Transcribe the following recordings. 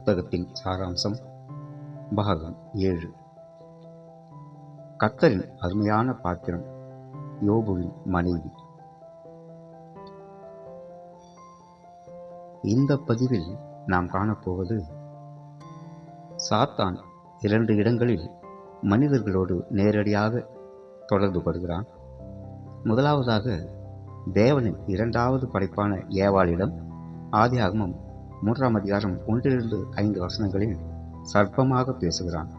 புத்தகத்தின் சாராம்சம் பாகம் ஏழு. கத்தரின் அருமையான பாத்திரம் யோபுவின் மனைவி. இந்த பதிவில் நாம் காணப்போவது சாத்தான் இரண்டு இடங்களில் மனிதர்களோடு நேரடியாக தொடர்பு படுகிறான் முதலாவதாக தேவனின் இரண்டாவது படைப்பான ஏவாளிடம் ஆதியாகமம் மூன்றாம் அதிகாரம் ஒன்றிலிருந்து ஐந்து வசனங்களில் சர்ப்பமாக பேசுகிறான்.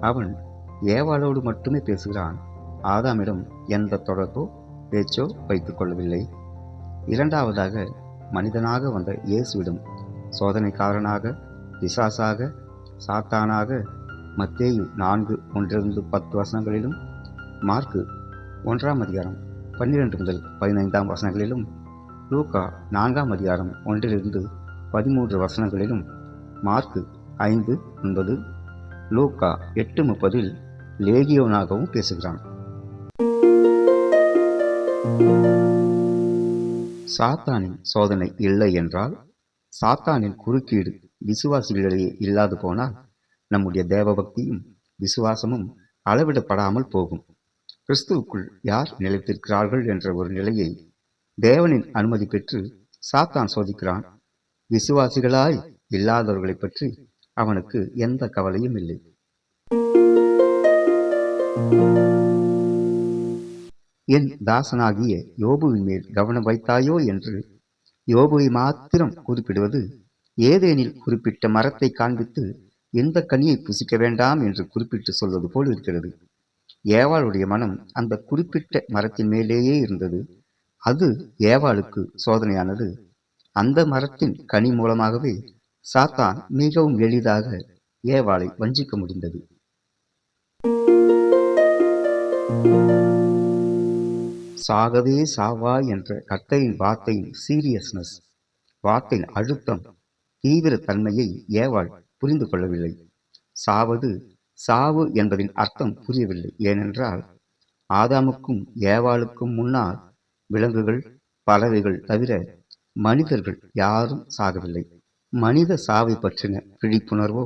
அவன் ஏவாளோடு மட்டுமே பேசுகிறான். ஆதாமிடம் எந்த தொடர்போ பேச்சோ வைத்துக் கொள்ளவில்லை. இரண்டாவதாக மனிதனாக வந்த இயேசுவிடம் சோதனைக்காரனாக பிசாசாக சாத்தானாக மத்தேயு நான்கு ஒன்றிலிருந்து பத்து வசனங்களிலும் மார்க்கு ஒன்றாம் அதிகாரம் பன்னிரண்டு முதல் பதினைந்தாம் வசனங்களிலும் லூக்கா நான்காம் அதிகாரம் ஒன்றிலிருந்து பதிமூன்று வசனங்களிலும் மார்க்கு ஐந்து ஒன்பது லூக்கா எட்டு முப்பதில் லேகியோனாகவும் பேசுகிறான். சாத்தானின் சோதனை இல்லை என்றால் சாத்தானின் குறுக்கீடு விசுவாசிகளிடையே இல்லாது போனால் நம்முடைய தேவபக்தியும் விசுவாசமும் அளவிடப்படாமல் போகும். கிறிஸ்துவுக்குள் யார் நிலைத்திருக்கிறார்கள் என்ற ஒரு நிலையை தேவனின் அனுமதி பெற்று சாத்தான் சோதிக்கிறான். விசுவாசிகளாய் இல்லாதவர்களை பற்றி அவனுக்கு எந்த கவலையும் இல்லை. என் தாசனாகிய யோபுவின் மேல் கவனம் வைத்தாயோ என்று யோபுவை மாத்திரம் குறிப்பிடுவது ஏதேனில் குறிப்பிட்ட மரத்தை காண்பித்து எந்த கனியை புசிக்க வேண்டாம் என்று குறிப்பிட்டு சொல்வது போல் இருக்கிறது. ஏவாளுடைய மனம் அந்த குறிப்பிட்ட மரத்தின் மேலேயே இருந்தது. அது ஏவாளுக்கு சோதனையானது. அந்த மரத்தின் கனி மூலமாகவே சாத்தான் மிகவும் எளிதாக ஏவாளை வஞ்சிக்க முடிந்தது. சாகவே சாவா என்ற கத்தையின் வார்த்தையின் சீரியஸ்னஸ் வார்த்தையின் அழுத்தம் தீவிர தன்மையை ஏவாள் புரிந்து கொள்ளவில்லை. சாவது சாவு என்பதின் அர்த்தம் புரியவில்லை. ஏனென்றால் ஆதாமுக்கும் ஏவாளுக்கும் முன்னால் விலங்குகள் பறவைகள் தவிர மனிதர்கள் யாரும் சாகவில்லை. மனித சாவை பற்றின விழிப்புணர்வோ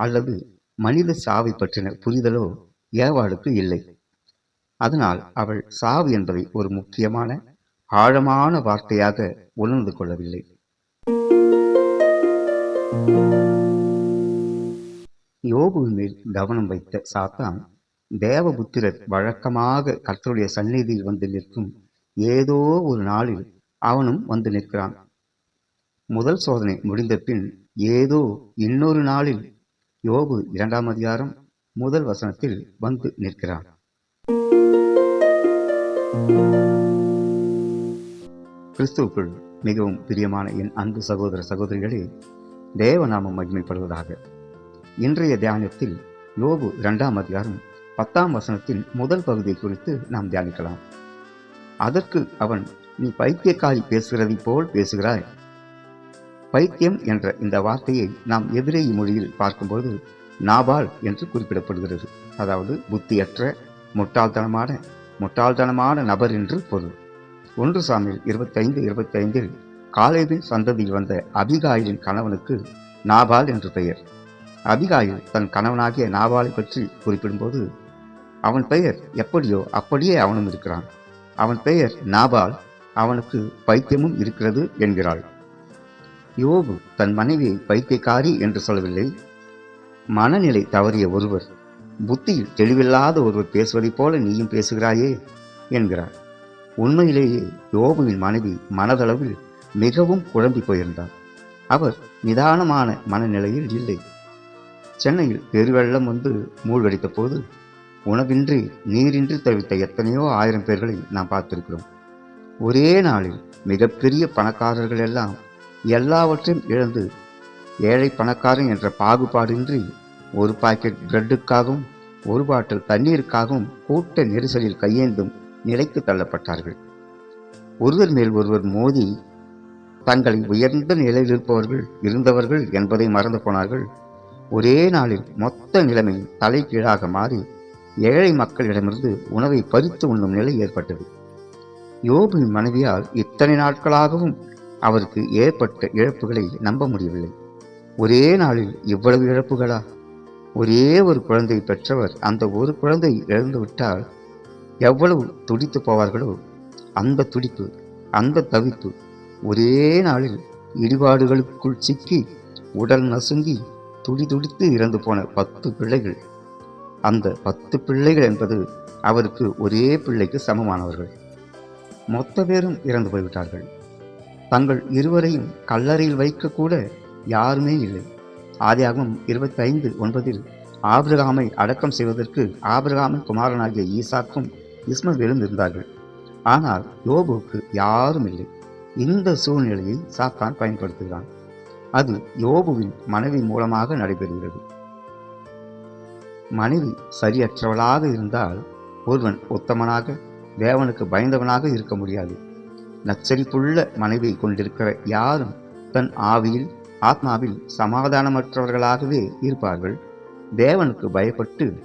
அல்லது மனித சாவை பற்றின புரிதலோ ஏவாளுக்கு இல்லை. அதனால் அவள் சாவு என்பதை ஒரு முக்கியமான ஆழமான வார்த்தையாக உணர்ந்து கொள்ளவில்லை. யோகுவின் மேல் கவனம் வைத்த சாத்தான் தேவபுத்திரர் வழக்கமாக கர்த்தருடைய சந்நிதியில் வந்து நிற்கும் ஏதோ ஒரு நாளில் அவனும் வந்து நிற்கிறான். முதல் சோதனை முடிந்த பின் ஏதோ இன்னொரு நாளில் யோபு இரண்டாம் அதிகாரம் முதல் வசனத்தில் வந்து நிற்கிறான். கிறிஸ்துவுக்குள் மிகவும் பிரியமான என் அன்பு சகோதர சகோதரிகளே தேவநாமம் மகிமைப்படுவதாக. இன்றைய தியானத்தில் யோபு இரண்டாம் அதிகாரம் பத்தாம் வசனத்தின் முதல் பகுதியை குறித்து நாம் தியானிக்கலாம். அதற்கு அவன் நீ பைத்தியக்காரி பேசுகிறதை போல் பேசுகிறாய். பைத்தியம் என்ற இந்த வார்த்தையை நாம் எதிரே மொழியில் பார்க்கும்போது நாபால் என்று குறிப்பிடப்படுகிறது. அதாவது புத்தியற்ற முட்டாள்தனமான முட்டாள்தனமான நபர் என்று பொருள். ஒன்று சாமியில் இருபத்தைந்து இருபத்தைந்தில் காலேபின் சந்ததியில் வந்த அபிகாயிலின் கணவனுக்கு நாபால் என்று பெயர். அபிகாயில் தன் கணவனாகிய நாபாலை பற்றி குறிப்பிடும்போது அவன் பெயர் எப்படியோ அப்படியே அவனும் இருக்கிறான். அவன் பெயர் நாபால் அவனுக்கு பைத்தியமும் இருக்கிறது என்கிறாள். யோபு தன் மனைவியை பைத்தியக்காரி என்று சொல்லவில்லை. மனநிலை தவறிய ஒருவர் புத்தியில் தெளிவில்லாத ஒருவர் பேசுவதைப் போல நீயும் பேசுகிறாயே என்கிறார். உண்மையிலேயே யோபுவின் மனைவி மனதளவில் மிகவும் குழம்பி போயிருந்தார். அவர் நிதானமான மனநிலையில் இல்லை. சென்னையில் பெருவெள்ளம் வந்து மூழ்கடித்த போது உணவின்றி நீரின்றி தவித்த எத்தனையோ ஆயிரம் பேர்களை நாம் பார்த்திருக்கிறோம். ஒரே நாளில் மிகப்பெரிய பணக்காரர்கள் எல்லாம் எல்லாவற்றையும் இழந்து ஏழை பணக்காரன் என்ற பாகுபாடின்றி ஒரு பாக்கெட் பிரெட்டுக்காகவும் ஒரு பாட்டில் தண்ணீருக்காகவும் கூட்ட நெரிசலில் கையேந்தும் நிலைக்கு தள்ளப்பட்டார்கள். ஒருவர் மேல் ஒருவர் மோதி தங்களை உயர்ந்த நிலையில் இருப்பவர்கள் இருந்தவர்கள் என்பதை மறந்து போனார்கள். ஒரே நாளில் மொத்த நிலைமை தலைகீழாக மாறி ஏழை மக்களிடமிருந்து உணவை பறித்து உண்ணும் நிலை ஏற்பட்டது. யோபின் மனைவியால் இத்தனை நாட்களாகவும் அவருக்கு ஏற்பட்ட இழப்புகளை நம்ப முடியவில்லை. ஒரே நாளில் இவ்வளவு இழப்புகளா? ஒரே ஒரு குழந்தை பெற்றவர் அந்த ஒரு குழந்தை இழந்துவிட்டால் எவ்வளவு துடித்து போவார்களோ? அந்த துடிப்பு அந்த தவிப்பு ஒரே நாளில் இடிபாடுகளுக்குள் சிக்கி உடல் நசுங்கி துடி துடித்து இறந்து போன பத்து பிள்ளைகள். அந்த பத்து பிள்ளைகள் என்பது அவருக்கு ஒரே பிள்ளைக்கு சமமானவர்கள். மொத்த பேரும் இறந்து போய்விட்டார்கள். தங்கள் இருவரையும் கல்லறையில் வைக்கக்கூட யாருமே இல்லை. ஆதியாகவும் இருபத்தி ஐந்து ஒன்பதில் ஆபிரகாமை அடக்கம் செய்வதற்கு ஆபிரகாமின் குமாரனாகிய ஈசாக்கும் இஸ்மவேலும் இருந்தார்கள் ஆனால் யோபுவுக்கு யாரும் இல்லை. இந்த சூழ்நிலையை சாத்தான் பயன்படுத்துகிறான். அது யோபுவின் மனைவி மூலமாக நடைபெறுகிறது. மனைவி சரியற்றவளாக இருந்தால் ஒருவன் உத்தமனாக தேவனுக்கு பயந்தவனாக இருக்க முடியாது. நச்சரிப்புள்ள மனைவி கொண்டிருக்கிற யாரும் தன் ஆவியில் ஆத்மாவில் சமாதானமற்றவர்களாகவே இருப்பார்கள். தேவனுக்கு பயப்பட்டு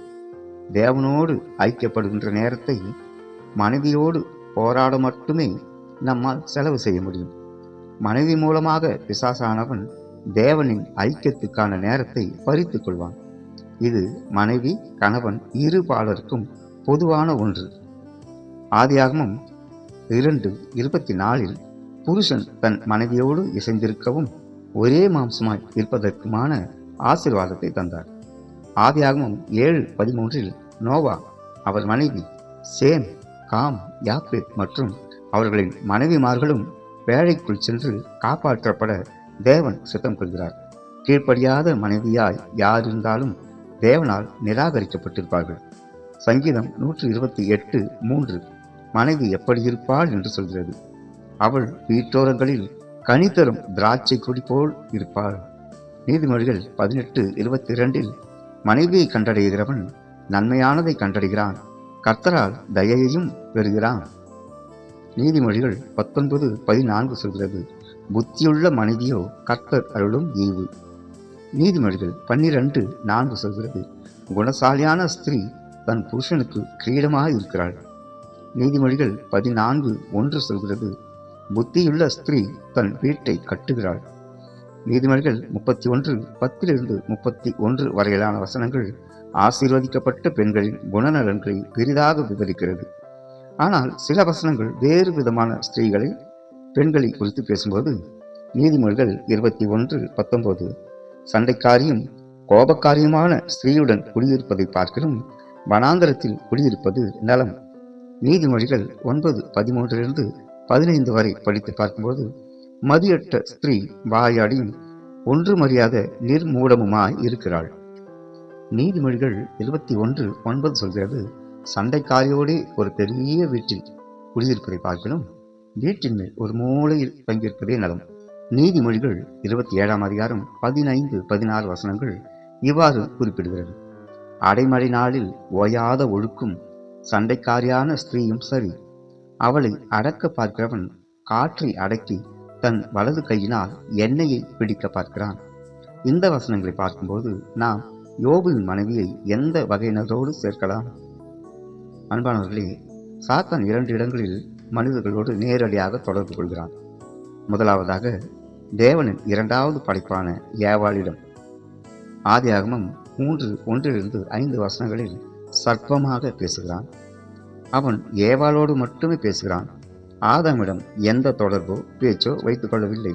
தேவனோடு ஐக்கியப்படுகின்ற நேரத்தை மனைவியோடு போராட மட்டுமே நம்மால் செலவு செய்ய முடியும். மனைவி மூலமாக பிசாசானவன் தேவனின் ஐக்கியத்துக்கான நேரத்தை பறித்துக் கொள்வான். இது மனைவி கணவன் இரு பாலருக்கும் பொதுவான ஒன்று. ஆதியாகமம் இரண்டு இருபத்தி நாலில் புருஷன் தன் மனைவியோடு இசைந்திருக்கவும் ஒரே மாம்சமாய் இருப்பதற்குமான ஆசீர்வாதத்தை தந்தார். ஆதியாகமம் ஏழு பதிமூன்றில் நோவா அவர் மனைவி சேம் காம் யாப்பேத் மற்றும் அவர்களின் மனைவிமார்களும் வேலைக்குள் சென்று காப்பாற்றப்பட தேவன் சித்தம் கொள்கிறார். கீழ்ப்படியாத மனைவியாய் யார் இருந்தாலும் தேவனால் நிராகரிக்கப்பட்டிருப்பார்கள். சங்கீதம் நூற்று இருபத்தி எட்டு மூன்று. மனைவி எப்படி இருப்பாள் என்று சொல்கிறது. அவள் வீட்டோரங்களில் கனி தரும் திராட்சை கொடி போல் இருப்பாள். நீதிமொழிகள் பதினெட்டு இருபத்தி இரண்டில் மனைவியை கண்டடைகிறவன் நன்மையானதை கண்டடைகிறான். கர்த்தரால் தயையையும் பெறுகிறான். நீதிமொழிகள் பத்தொன்பது பதினான்கு சொல்கிறது. புத்தியுள்ள மனைவியோ கர்த்தர் அருளும் ஈவு. நீதிமொழிகள் பன்னிரண்டு நான்கு சொல்கிறது. குணசாலியான ஸ்திரீ தன் புருஷனுக்கு கிரீடமாக இருக்கிறாள். நீதிமொழிகள் பதினான்கு ஒன்று சொல்கிறது புத்தியுள்ள ஸ்திரீ தன் வீட்டை கட்டுகிறாள். நீதிமொழிகள் முப்பத்தி ஒன்று பத்திலிருந்து முப்பத்தி ஒன்று வரையிலான வசனங்கள் ஆசீர்வதிக்கப்பட்ட பெண்களின் குணநலன்களை பெரிதாக விவரிக்கிறது. ஆனால் சில வசனங்கள் வேறு விதமான ஸ்திரீகளை பெண்களை குறித்து பேசும்போது நீதிமொழிகள் இருபத்தி ஒன்று பத்தொன்பது சண்டைக்காரியும் கோபக்காரியுமான ஸ்திரீயுடன் குடியிருப்பதை பார்க்கலும் வனாந்தரத்தில் குடியிருப்பது நலம். நீதிமொழிகள் ஒன்பது பதிமூன்றிலிருந்து பதினைந்து வரை படித்து பார்க்கும்போது மதியற்ற ஸ்திரீ வாயாடியும் ஒன்றுமறியாத நிர்மூடமுமாய் இருக்கிறாள். நீதிமொழிகள் இருபத்தி ஒன்று ஒன்பது சொல்கிறது சண்டைக்காரியோடே ஒரு பெரிய வீட்டில் குடியிருப்பதை பார்க்கணும். வீட்டின் மேல் ஒரு மூலையில் பங்கேற்பதே நலம். நீதிமொழிகள் இருபத்தி ஏழாம் அதிகாரம் பதினைந்து பதினாறு வசனங்கள் இவ்வாறு குறிப்பிடுகிறது. அடைமழை நாளில் ஓயாத ஒழுக்கும் சண்டைக்காரியான ஸ்திரீயும் சரி. அவளை அடக்க பார்க்கிறவன் காற்றை அடக்கி தன் வலது கையினால் எண்ணெயை பிடிக்க பார்க்கிறான். இந்த வசனங்களை பார்க்கும்போது நாம் யோபுவின் மனைவியை எந்த வகையினரோடு சேர்க்கலாம்? அன்பானவர்களே சாத்தான் இரண்டு இடங்களில் மனிதர்களோடு நேரடியாக தொடர்பு கொள்கிறான். முதலாவதாக தேவனின் இரண்டாவது படைப்பான ஏவாளிடம். ஆதியாகமம் மூன்று ஒன்றிலிருந்து ஐந்து வசனங்களில் சர்ப்பமாக பேசுகிறான். அவன் ஏவாளோடு மட்டுமே பேசுகிறான். ஆதமிடம் எந்த தொடர்போ பேச்சோ வைத்துக் கொள்ளவில்லை.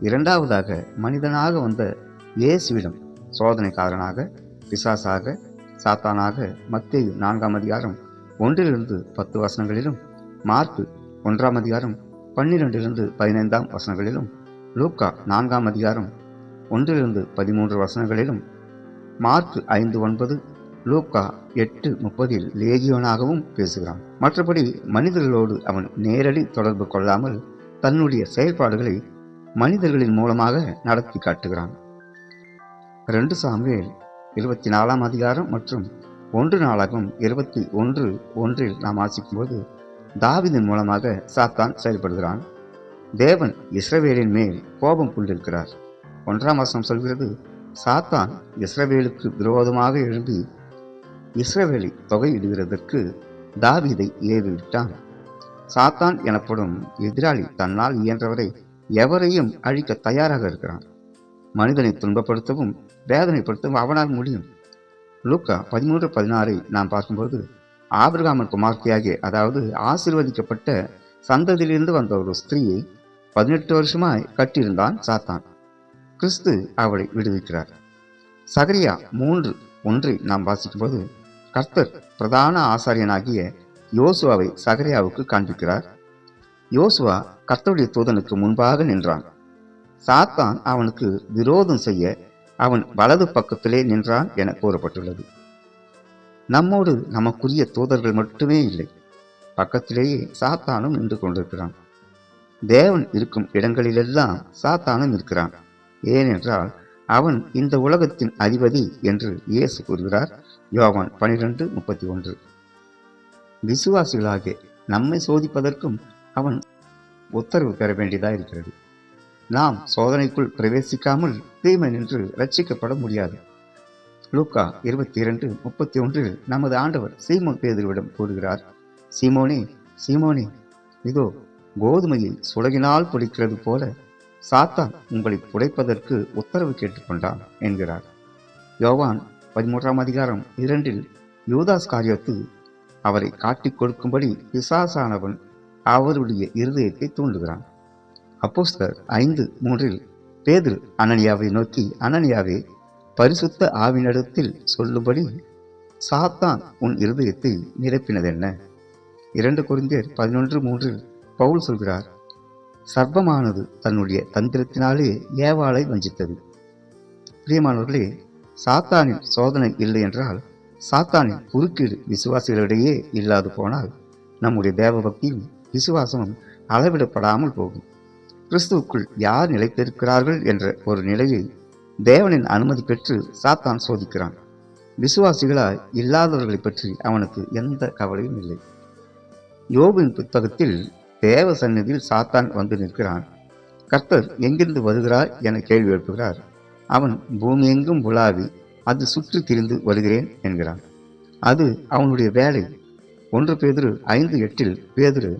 இரண்டாவதாக மனிதனாக வந்த இயேசுவிடம் சோதனைக்காரனாக பிசாசாக சாத்தானாக மத்திய நான்காம் அதிகாரம் ஒன்றிலிருந்து பத்து வசனங்களிலும் மார்க்கு ஒன்றாம் அதிகாரம் பன்னிரெண்டிலிருந்து பதினைந்தாம் வசனங்களிலும் லூக்கா நான்காம் அதிகாரம் ஒன்றிலிருந்து பதிமூன்று வசனங்களிலும் மார்க் ஐந்து ஒன்பது லூக்கா எட்டு முப்பதில் லேகியோனாகவும் பேசுகிறான். மற்றபடி மனிதர்களோடு அவன் நேரடி தொடர்பு கொள்ளாமல் தன்னுடைய செயல்பாடுகளை மனிதர்களின் மூலமாக நடத்தி காட்டுகிறான். ரெண்டு சாமுவேல் இருபத்தி நாலாம் அதிகாரம் மற்றும் ஒன்று நாளாகவும் இருபத்தி ஒன்று ஒன்றில் நாம் வாசிக்கும்போது தாவிதின் மூலமாக சாத்தான் செயல்படுகிறான். தேவன் இஸ்ரவேலின் மேல் கோபம் கொண்டிருக்கிறார். ஒன்றாம் வசனம் சொல்கிறது சாத்தான் இஸ்ரவேலுக்கு விரோதமாக எழும்பி இஸ்ரவேலை தொகையிடுகிறதற்கு தாவிதை ஏறிவிட்டான். சாத்தான் எனப்படும் எதிராளி தன்னால் இயன்றவரை எவரையும் அழிக்க தயாராக இருக்கிறான். மனிதனை துன்பப்படுத்தவும் வேதனைப்படுத்தவும் அவனால் முடியும். லூக்கா பதிமூன்று பதினாறை நாம் பார்க்கும்போது ஆபிரகாமன் குமார்த்தியாகிய அதாவது ஆசீர்வதிக்கப்பட்ட சந்ததியிலிருந்து வந்த ஒரு ஸ்திரீயை பதினெட்டு வருஷமாய் கட்டியிருந்தான் சாத்தான். கிறிஸ்து அவளை விடுவிக்கிறார். சகரியா மூன்று ஒன்றை நாம் வாசிக்கும்போது கர்த்தர் பிரதான ஆசாரியனாகிய யோசுவாவை சகரியாவுக்கு காண்பிக்கிறார். யோசுவா கர்த்தருடைய தூதனுக்கு முன்பாக நின்றான். சாத்தான் அவனுக்கு விரோதம் செய்ய அவன் வலது பக்கத்திலே நின்றான் என கூறப்பட்டுள்ளது. நம்மோடு நமக்குரிய தூதர்கள் மட்டுமே இல்லை. பக்கத்திலேயே சாத்தானும் நின்று கொண்டிருக்கிறான். தேவன் இருக்கும் இடங்களிலெல்லாம் சாத்தானும் இருக்கிறான் ஏனென்றால் அவன் இந்த உலகத்தின் அதிபதி என்று இயேசு கூறுகிறார். யோவான் பனிரெண்டு முப்பத்தி ஒன்று. விசுவாசிகளாக நம்மை சோதிப்பதற்கும் அவன் உத்தரவு பெற வேண்டியதாக இருக்கிறது. நாம் சோதனைக்குள் பிரவேசிக்காமல் தீமை நின்று ரட்சிக்கப்பட முடியாது. லூக்கா இருபத்தி இரண்டு முப்பத்தி ஒன்றில் நமது ஆண்டவர் சீமோன் பேதுருவிடம் கூறுகிறார் சீமோனே சீமோனே இதோ கோதுமையை சுலகினால் பிடிக்கிறது போல சாத்தான் உங்களை புடைப்பதற்கு உத்தரவு கேட்டுக்கொண்டான் என்கிறார். யோவான் பதிமூன்றாம் அதிகாரம் இரண்டில் யூதாஸ் காரியத்து அவரை காட்டிக் கொடுக்கும்படி பிசாசானவன் அவருடைய இருதயத்தை தூண்டுகிறான். அப்போஸ்தர் ஐந்து மூன்றில் பேதில் அனனியாவை நோக்கி அனனியாவே பரிசுத்த ஆவினிடத்தில் சொல்லும்படி சாத்தான் உன் இருதயத்தை நிரப்பினதென்ன? இரண்டு குறிந்தியர் பதினொன்று மூன்றில் பவுல் சொல்கிறார் சர்வமானது தன்னுடைய தந்திரத்தினாலே ஏவாளை வஞ்சித்தது. பிரியமானவர்களே சாத்தானின் சோதனை இல்லை என்றால் சாத்தானின் குறுக்கீடு விசுவாசிகளிடையே இல்லாது போனால் நம்முடைய தேவபக்தியும் விசுவாசமும் அளவிடப்படாமல் போகும். கிறிஸ்துவுக்குள் யார் நிலைத்திருக்கிறார்கள் என்ற ஒரு நிலையை தேவனின் அனுமதி பெற்று சாத்தான் சோதிக்கிறான். விசுவாசிகளாய் இல்லாதவர்களை பற்றி அவனுக்கு எந்த கவலையும் இல்லை. யோபின் புத்தகத்தில் தேவ சந்நிதியில் சாத்தான் வந்து நிற்கிறான். கர்த்தர் எங்கிருந்து வருகிறார் என கேள்வி எழுப்புகிறார். அவன் பூமி எங்கும் உலாவி அது சுற்றி திரிந்து வருகிறேன் என்கிறான். அது அவனுடைய வேலை. ஒன்று பேதிரு ஐந்து எட்டில் பேதரு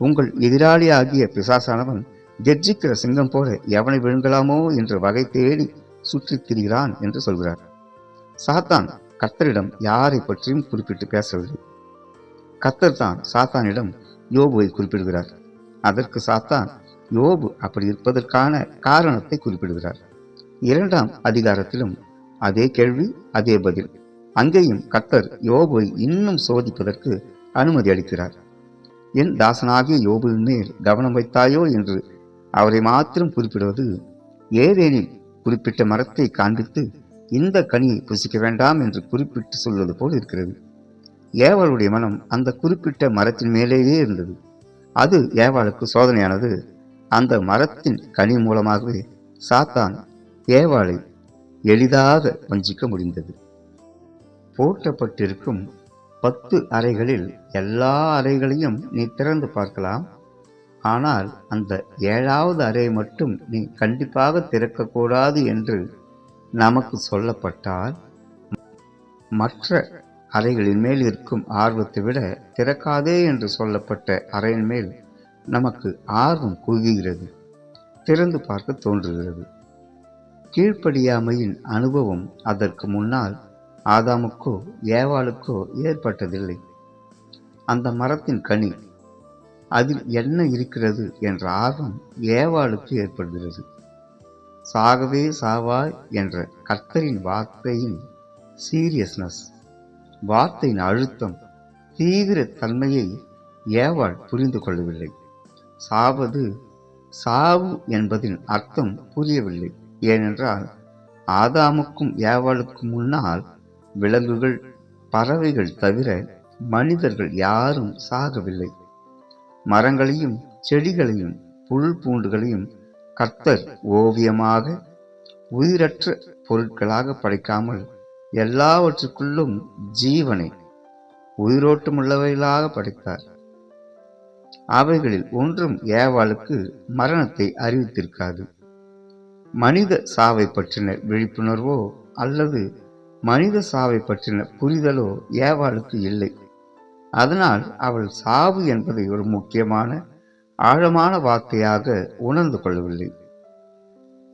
உங்கள் எதிராளியாகிய பிசாசானவன் கெர்ஜிக்கிற சிங்கம் போல எவனை விழுங்கலாமோ என்று வகை தேடி சுற்றித் திரிகிறான் என்று சொல்கிறார். சாத்தான் கர்த்தரிடம் யாரை பற்றியும் குறிப்பிட்டு பேசவில்லை. கர்த்தர் தான் சாத்தானிடம் யோபுவை குறிப்பிடுகிறார். அதற்கு சாத்தான் யோபு அப்படி இருப்பதற்கான காரணத்தை குறிப்பிடுகிறார். இரண்டாம் அதிகாரத்திலும் அதே கேள்வி அதே பதில். அங்கேயும் கத்தர் யோபுவை இன்னும் சோதிப்பதற்கு அனுமதி அளிக்கிறார். என் தாசனாகிய யோபுவின் மேல் கவனம் வைத்தாயோ என்று அவரை மாத்திரம் குறிப்பிடுவது ஏதேனில் குறிப்பிட்ட மரத்தை காண்பித்து இந்த கனியை புசிக்க வேண்டாம் என்று குறிப்பிட்டு சொல்வது போல் இருக்கிறது. ஏவாளுடைய மனம் அந்த குறிப்பிட்ட மரத்தின் மேலேயே இருந்தது. அது ஏவாளுக்கு சோதனையானது. அந்த மரத்தின் கனி மூலமாகவே சாத்தான் தேவாளை எளிதாக வஞ்சிக்க முடிந்தது. போட்டப்பட்டிருக்கும் பத்து அறைகளில் எல்லா அறைகளையும் நீ திறந்து பார்க்கலாம். ஆனால் அந்த ஏழாவது அறை மட்டும் நீ கண்டிப்பாக திறக்கக்கூடாது என்று நமக்கு சொல்லப்பட்டால் மற்ற அறைகளின் மேல் இருக்கும் ஆர்வத்தை விட திறக்காதே என்று சொல்லப்பட்ட அறையின் மேல் நமக்கு ஆர்வம் குவிகிறது திறந்து பார்க்க தோன்றுகிறது. கீழ்ப்படியாமையின் அனுபவம் அதற்கு முன்னால் ஆதாமுக்கோ ஏவாளுக்கோ ஏற்பட்டதில்லை. அந்த மரத்தின் கனி அதில் என்ன இருக்கிறது என்ற ஆர்வம் ஏவாளுக்கு ஏற்படுகிறது. சாகவே சாவாய் என்ற கர்த்தரின் வார்த்தையின் சீரியஸ்னஸ் வார்த்தையின் அழுத்தம் தீவிர தன்மையை ஏவாள் புரிந்து கொள்ளவில்லை. சாவது சாவு என்பதின் அர்த்தம் புரியவில்லை. ஏனென்றால் ஆதாமுக்கும் ஏவாளுக்கும் முன்னால் விலங்குகள் பறவைகள் தவிர மனிதர்கள் யாரும் சாகவில்லை. மரங்களையும் செடிகளையும் புல் பூண்டுகளையும் கர்த்தர் ஓவியமாக உயிரற்ற பொருட்களாக படைக்காமல் எல்லாவற்றுக்குள்ளும் ஜீவனை உயிரோட்டமுள்ளவைகளாக படைத்தார். அவைகளில் ஒன்றும் ஏவாளுக்கு மரணத்தை அறிவித்திருக்காது. மனித சாவை பற்றின விழிப்புணர்வோ அல்லது மனித சாவை பற்றின புரிதலோ ஏவாளுக்கு இல்லை. அதனால் அவள் சாவு என்பதை ஒரு முக்கியமான ஆழமான வார்த்தையாக உணர்ந்து கொள்ளவில்லை.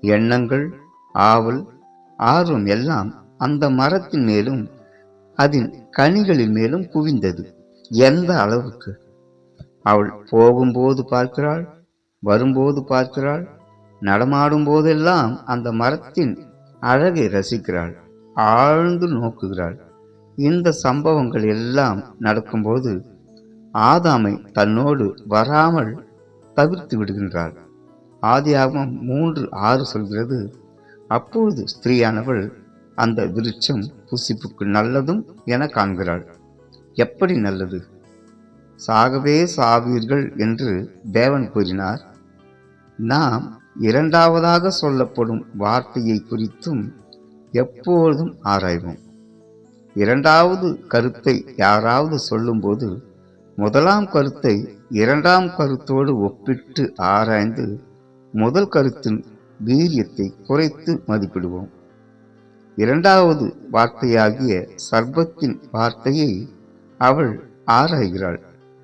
எண்ணங்கள் ஆவல் ஆர்வம் எல்லாம் அந்த மரத்தின் மேலும் அதன் கனிகளின் மேலும் குவிந்தது. எந்த அளவுக்கு? அவள் போகும்போது பார்க்கிறாள் வரும்போது பார்க்கிறாள் நடமாடும் போதெல்லாம் அந்த மரத்தின் அழகை ரசிக்கிறாள் ஆழ்ந்து நோக்குகிறாள். இந்த சம்பவங்கள் எல்லாம் நடக்கும்போது ஆதாமை தன்னோடு வராமல் தவிர்த்து விடுகின்றாள். ஆதியாகமம் மூன்று ஆறு சொல்கிறது அப்பொழுது ஸ்திரீயானவள் அந்த விருட்சம் புசிப்புக்கு நல்லதும் என காண்கிறாள். எப்படி நல்லது? சாகவே சாவீர்கள் என்று தேவன் கூறினார். நாம் இரண்டாவதாக சொல்லப்படும் வார்த்தையை குறித்தும் எப்பொழுதும் ஆராய்வோம். இரண்டாவது கருத்தை யாராவது சொல்லும்போது முதலாம் கருத்தை இரண்டாம் கருத்தோடு ஒப்பிட்டு ஆராய்ந்து முதல் கருத்தின் வீரியத்தை குறைத்து மதிப்பிடுவோம். இரண்டாவது வார்த்தையாகிய சர்பத்தின் வார்த்தையை அவள் ஆராய்கிறாள்.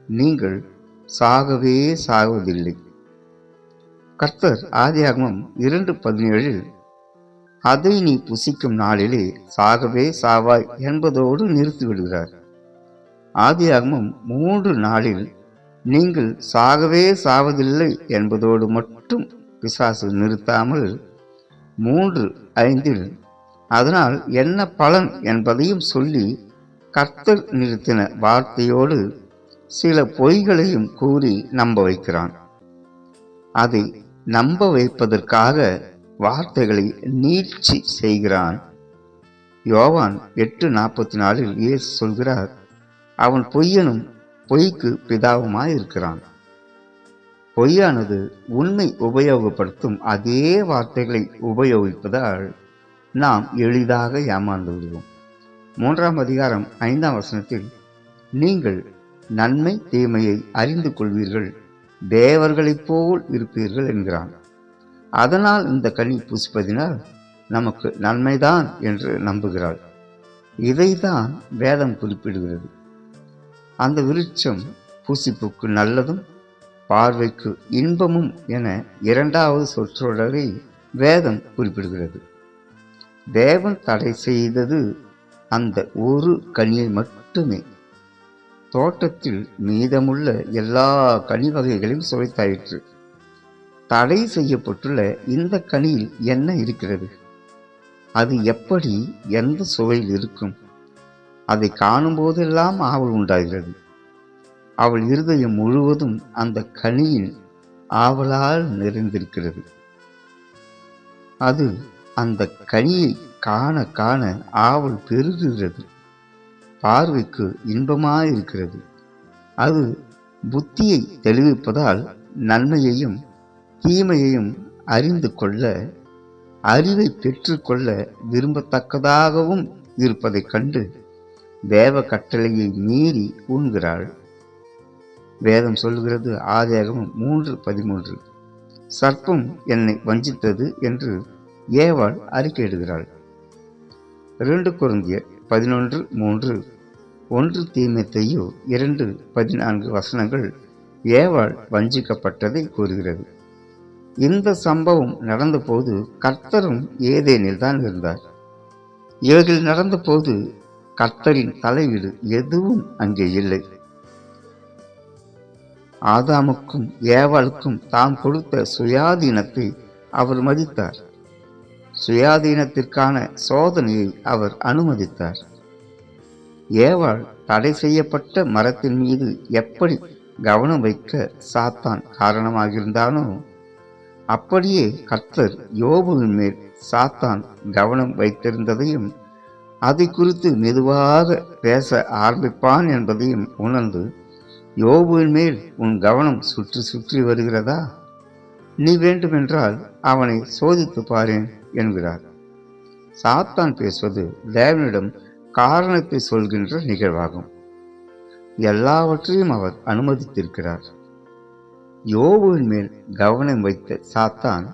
நீங்கள் சாகவே சாகுவதில்லை. கர்த்தர் ஆதியாகமம் இரண்டு பதினேழில் அதை நீ புசிக்கும் நாளிலே சாகவே சாவாய் என்பதோடு நிறுத்திவிடுகிறார். ஆதியாகமம் மூன்று நாளில் நீங்கள் சாகவே சாவதில்லை என்பதோடு மட்டும் பிசாசு நிறுத்தாமல் மூன்று ஐந்தில் அதனால் என்ன பலன் என்பதையும் சொல்லி கர்த்தர் நிறுத்தின வார்த்தையோடு சில பொய்களையும் கூறி நம்ப வைக்கிறான். அதை நம்ப வைப்பதற்காக வார்த்தைகளை நீட்சி செய்கிறான். யோவான் எட்டு நாற்பத்தி நாலில் இயேசு சொல்கிறார் அவன் பொய்யனும் பொய்க்கு பிதாவுமாய் இருக்கிறான் பொய்யானது உண்மை உபயோகப்படுத்தும் அதே வார்த்தைகளை உபயோகிப்பதால் நாம் எளிதாக ஏமாந்து விடுவோம். மூன்றாம் அதிகாரம் ஐந்தாம் வசனத்தில் நீங்கள் நன்மை தீமையை அறிந்து கொள்வீர்கள். தேவர்களைப் போல் இருப்பீர்கள் என்கிறான் அதனால் இந்த கனி பூசிப்பதினால் நமக்கு நன்மைதான் என்று நம்புகிறாள். இதைதான் வேதம் குறிப்பிடுகிறது. அந்த விருட்சம் பூசிப்புக்கு நல்லதும் பார்வைக்கு இன்பமும் என இரண்டாவது சொற்றொடரை வேதம் குறிப்பிடுகிறது. தேவன் தடை செய்தது அந்த ஒரு கனியை மட்டுமே. தோட்டத்தில் மீதமுள்ள எல்லா கனி வகைகளையும் சுவைத்தாயிற்று. தடை செய்யப்பட்டுள்ள இந்த கனியில் என்ன இருக்கிறது? அது எப்படி எந்த சுவையில் இருக்கும்? அதை காணும் போதெல்லாம் ஆவல் உண்டாகிறது. அவள் இருதயம் முழுவதும் அந்த கனியின் ஆவலால் நிறைந்திருக்கிறது. அது அந்த கனியை காண காண ஆவல் பெருகுகிறது. பார்வைக்கு இன்பமாயிருக்கிறது. அது புத்தியை தெளிவிப்பதால் நன்மையையும் தீமையையும் அறிந்து கொள்ள அறிவை பெற்றுக்கொள்ள விரும்பத்தக்கதாகவும் இருப்பதைக் கண்டு தேவ கட்டளையை மீறி உண்கிறாள் வேதம் சொல்கிறது ஆதேகம் மூன்று பதிமூன்று. சர்ப்பம் என்னை வஞ்சித்தது என்று ஏவாள் அறிக்கையிடுகிறாள். ரெண்டு குருந்தியர் பதினொன்று மூன்று. ஒன்று தீமத்தையோ இரண்டு பதினான்கு வசனங்கள் ஏவாள் வஞ்சிக்கப்பட்டதை கூறுகிறது. இந்த சம்பவம் நடந்தபோது கர்த்தரும் ஏதேனில் தான் இருந்தார். இவர்கள் நடந்தபோது கர்த்தரின் தலையீடு எதுவும் அங்கே இல்லை. ஆதாமுக்கும் ஏவாளுக்கும் தாம் கொடுத்த சுயாதீனத்தை அவர் மதித்தார். சுயாதீனத்திற்கான சோதனையை அவர் அனுமதித்தார். ஏவாள் தடை செய்யப்பட்ட மரத்தின் மீது எப்படி கவனம் வைக்க சாத்தான் காரணமாகியிருந்தானோ அப்படியே கர்த்தர் யோபுவின் மேல் சாத்தான் கவனம் வைத்திருந்ததையும் அதை குறித்து மெதுவாக பேச ஆரம்பிப்பான் என்பதையும் உணர்ந்து யோபுவின் மேல் உன் கவனம் சுற்றி சுற்றி வருகிறதா? நீ வேண்டுமென்றால் அவனை சோதித்து பாரேன் என்கிறார். சாத்தான் பேசுவது தேவனிடம் காரணத்தை சொல்கின்ற நிகழ்வாகும். எல்லாவற்றையும் அவர் அனுமதித்திருக்கிறார். யோபுவின் மேல் கவனம் வைத்த சாத்தான்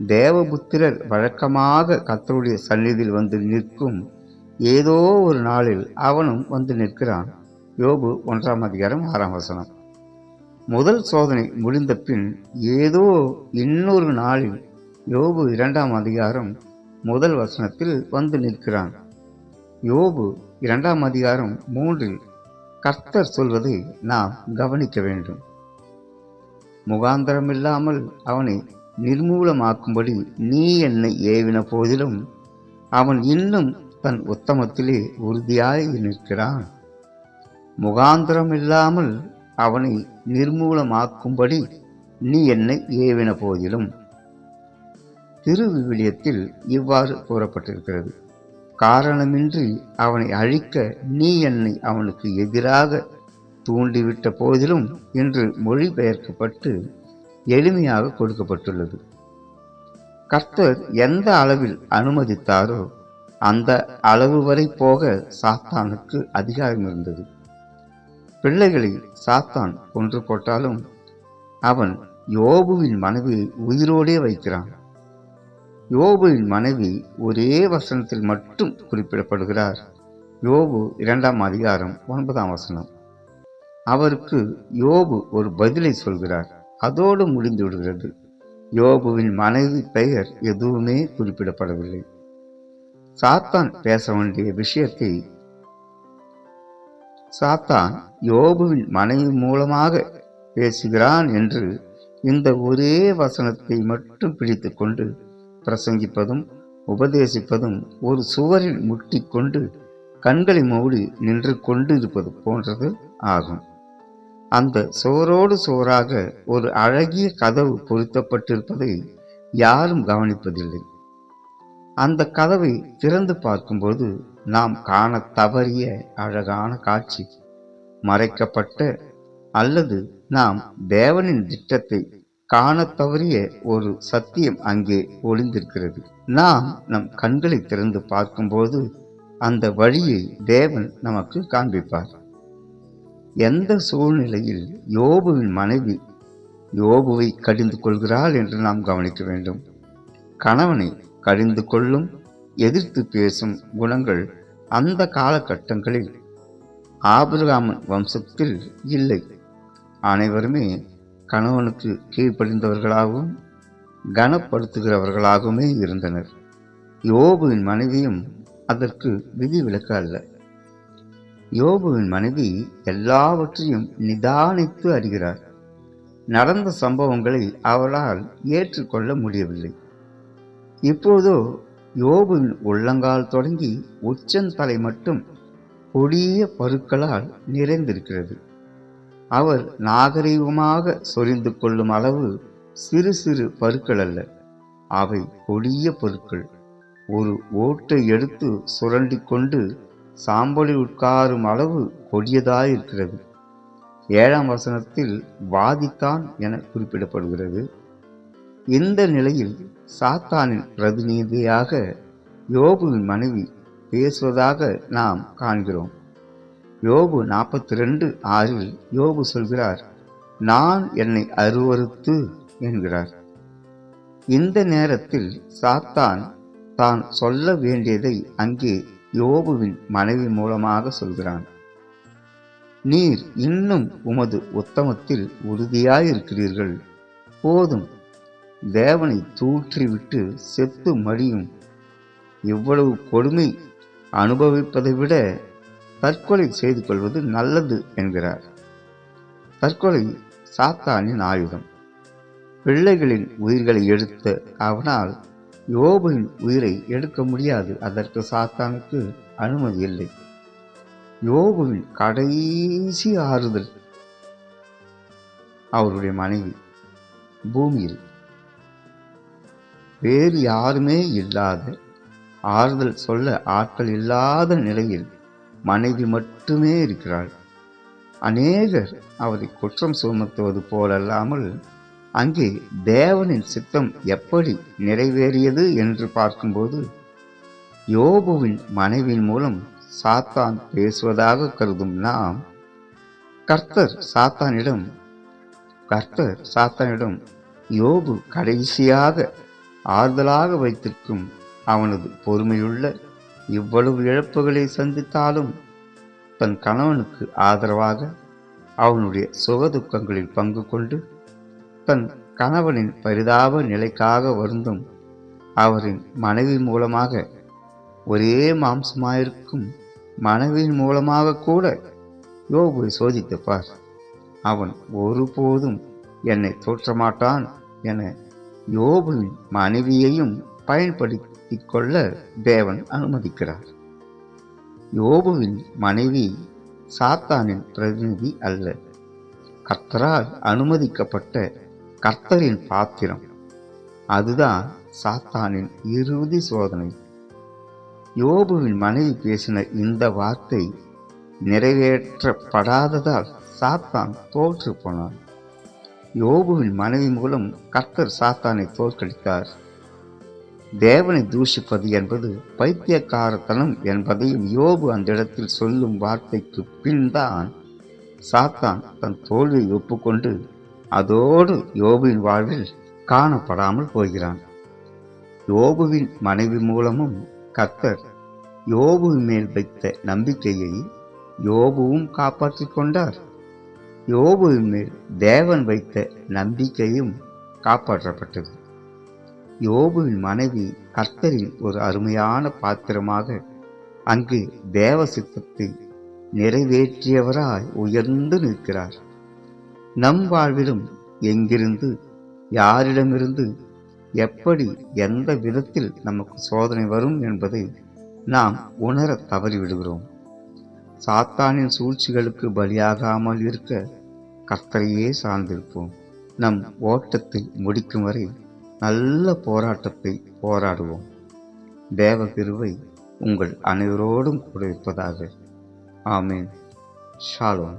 தேவபுத்திரர் வழக்கமாக கத்தருடைய சந்நிதியில் வந்து நிற்கும் ஏதோ ஒரு நாளில் அவனும் வந்து நிற்கிறான். யோபு ஒன்றாம் அதிகாரம் ஆறாம் வசனம். முதல் சோதனை முடிந்த பின் ஏதோ இன்னொரு நாளில் யோபு இரண்டாம் அதிகாரம் முதல் வசனத்தில் வந்து நிற்கிறான். யோபு இரண்டாம் அதிகாரம் மூன்றில் கர்த்தர் சொல்வதை நாம் கவனிக்க வேண்டும். முகாந்தரமில்லாமல் அவனை நிர்மூலமாக்கும்படி நீ என்னை ஏவின போதிலும் அவன் இன்னும் தன் உத்தமத்திலே உறுதியாய் நிற்கிறான். முகாந்திரமில்லாமல் அவனை நிர்மூலமாக்கும்படி நீ என்னை ஏவின போதிலும். திருவிவிலியத்தில் இவ்வாறு கூறப்பட்டிருக்கிறது. காரணமின்றி அவனை அழிக்க நீ என்னை அவனுக்கு எதிராக தூண்டிவிட்ட போதிலும் என்று மொழிபெயர்க்கப்பட்டு எளிமையாக கொடுக்கப்பட்டுள்ளது. கர்த்தர் எந்த அளவில் அனுமதித்தாரோ அந்த அளவு வரை போக சாத்தானுக்கு அதிகாரம் இருந்தது. பிள்ளைகளை சாத்தான் கொன்று போட்டாலும் அவன் யோபுவின் மனைவியை உயிரோடே வைக்கிறான். யோபுவின் மனைவி ஒரே வசனத்தில் மட்டும் குறிப்பிடப்படுகிறார். யோபு இரண்டாம் அதிகாரம் ஒன்பதாம் வசனம். அவருக்கு யோபு ஒரு பதிலை சொல்கிறார். அதோடு முடிந்து விடுகிறது. யோபுவின் மனைவி பெயர் எதுவுமே குறிப்பிடப்படவில்லை. சாத்தான் பேச வேண்டிய விஷயத்தை சாத்தான் யோபுவின் மனைவி மூலமாக பேசுகிறான் என்று இந்த ஒரே வசனத்தை மட்டும் பிடித்துக்கொண்டு பிரசங்கிப்பதும் உபதேசிப்பதும் ஒரு சுவரில் முட்டிக்கொண்டு கண்களை மூடி நின்று கொண்டு இருப்பது போன்றது ஆகும். அந்த சுவரோடு சுவராக ஒரு அழகிய கதவு பொருத்தப்பட்டிருப்பதை யாரும் கவனிப்பதில்லை. அந்த கதவை திறந்து பார்க்கும்போது நாம் காண தவறிய அழகான காட்சி. மறைக்கப்பட்ட அல்லது நாம் தேவனின் திட்டத்தை காண தவறிய ஒரு சத்தியம் அங்கே ஒளிந்திருக்கிறது. நாம் நம் கண்களை திறந்து பார்க்கும்போது அந்த வழியை தேவன் நமக்கு காண்பிப்பார். எந்த சூழ்நிலையில் யோபுவின் மனைவி யோபுவை கடிந்து கொள்கிறாள் என்று நாம் கவனிக்க வேண்டும். கணவனை கடிந்து கொள்ளும் எதிர்த்து பேசும் குணங்கள் அந்த காலகட்டங்களில் ஆபிரகாமன் வம்சத்தில் இல்லை. அனைவருமே கணவனுக்கு கீழ்ப்படிந்தவர்களாகவும் கனப்படுத்துகிறவர்களாகவுமே இருந்தனர். யோபுவின் மனைவியும் அதற்கு விதிவிலக்கு அல்ல. யோபுவின் மனைவி எல்லாவற்றையும் நிதானித்து அறிகிறார். நடந்த சம்பவங்களை அவளால் ஏற்றுக்கொள்ள முடியவில்லை. இப்போதோ யோபுவின் உள்ளங்கால் தொடங்கி உச்சந்தலை மட்டும் கொடிய பருக்களால் நிறைந்திருக்கிறது. அவர் நாகரிகமாக சொரிந்து கொள்ளும் அளவு சிறு சிறு பருக்கள் அல்ல. அவை கொடிய பொருட்கள் ஒரு ஓட்டை எடுத்து சுரண்டி கொண்டு சாம்பலில் உட்காரும் அளவு கொடியதாயிருக்கிறது. ஏழாம் வசனத்தில் வாதித்தான் என குறிப்பிடப்படுகிறது. இந்த நிலையில் சாத்தானின் பிரதிநிதியாக யோபுவின் மனைவி பேசுவதாக நாம் காண்கிறோம். யோபு நாற்பத்தி ரெண்டு ஆறில் யோபு சொல்கிறார் நான் என்னை அருவறுத்து என்கிறார். இந்த நேரத்தில் சாத்தான் தான் சொல்ல வேண்டியதை அங்கே யோபுவின் மனைவி மூலமாக சொல்கிறான். நீர் இன்னும் உமது உத்தமத்தில் உறுதியாயிருக்கிறீர்கள். போதும். தேவனை தூற்றிவிட்டு செத்து மடியும். இவ்வளவு கொடுமை அனுபவிப்பதை விட தற்கொலை செய்து கொள்வது நல்லது என்கிறார். தற்கொலை சாத்தானின் ஆயுதம். பிள்ளைகளின் உயிர்களை எடுத்த அவனால் யோபுவின் உயிரை எடுக்க முடியாது. அதற்கு சாத்தானுக்கு அனுமதி இல்லை. யோபுவின் கடைசி ஆறுதல் அவருடைய மனைவி பூமியில். வேறு யாருமே இல்லாத ஆறுதல் சொல்ல ஆட்கள் இல்லாத நிலையில் மனைவி மட்டுமே இருக்கிறாள். அநேகர் அவரை குற்றம் சுமத்துவது போலல்லாமல் அங்கே தேவனின் சித்தம் எப்படி நிறைவேறியது என்று பார்க்கும்போது யோபுவின் மனைவியின் மூலம் சாத்தான் பேசுவதாக கருதும் நாம் கர்த்தர் சாத்தானிடம் கர்த்தர் சாத்தானிடம் யோபு கடைசியாக ஆறுதலாக வைத்திருக்கும் அவனது பொறுமையுள்ள இவ்வளவு இழப்புகளை சந்தித்தாலும் தன் கணவனுக்கு ஆதரவாக அவனுடைய சுகதுக்கங்களில் பங்கு கொண்டு தன் கணவனின் பரிதாப நிலைக்காக வருந்தும் அவரின் மனைவி மூலமாக ஒரே மாம்சமாயிருக்கும் மனைவியின் மூலமாக கூட யோபுவை சோதித்துப்பார். அவன் ஒருபோதும் என்னை தோற்றமாட்டான் என யோபுவின் மனைவியையும் பயன்படுத்தி செலுத்திக் கொள்ள தேவன் அனுமதிக்கிறார். யோபுவின் மனைவி சாத்தானின் பிரதிநிதி அல்ல. கர்த்தரால் அனுமதிக்கப்பட்ட கர்த்தரின் பாத்திரம். அதுதான் சாத்தானின் இறுதி சோதனை. யோபுவின் மனைவி பேசின இந்த வார்த்தை நிறைவேற்றப்படாததால் சாத்தான் தோற்று போனான் யோபுவின் மனைவி மூலம் கர்த்தர் சாத்தானை தோற்கடித்தார். தேவனை தூஷிப்பது என்பது பைத்தியக்காரத்தனம் என்பதையும் யோபு அந்த இடத்தில் சொல்லும் வார்த்தைக்கு பின்தான் சாத்தான் தன் தோல்வியை ஒப்புக்கொண்டு அதோடு யோபுவின் வாழ்வில் காணப்படாமல் போகிறான். யோபுவின் மனைவி மூலமும் கத்தர் யோபுவின் மேல் வைத்த நம்பிக்கையை யோபுவும் காப்பாற்றிக் கொண்டார். யோபுவின் மேல் தேவன் வைத்த நம்பிக்கையும் காப்பாற்றப்பட்டது. யோபுவின் மனைவி கர்த்தரின் ஒரு அருமையான பாத்திரமாக அங்கு தேவ சித்தத்தை நிறைவேற்றியவராய் உயர்ந்து நிற்கிறார். நம் வாழ்விலும் எங்கிருந்து யாரிடமிருந்து எப்படி எந்த விதத்தில் நமக்கு சோதனை வரும் என்பதை நாம் உணர தவறிவிடுகிறோம். சாத்தானின் சூழ்ச்சிகளுக்கு பலியாகாமல் இருக்க கர்த்தரையே சார்ந்திருப்போம். நம் ஓட்டத்தை முடிக்கும் வரை நல்ல போராட்டத்தை போராடுவோம். தேவ கிருவை உங்கள் அனைவரோடும் கூட இருப்பதாக. ஆமேன். ஷாலோன்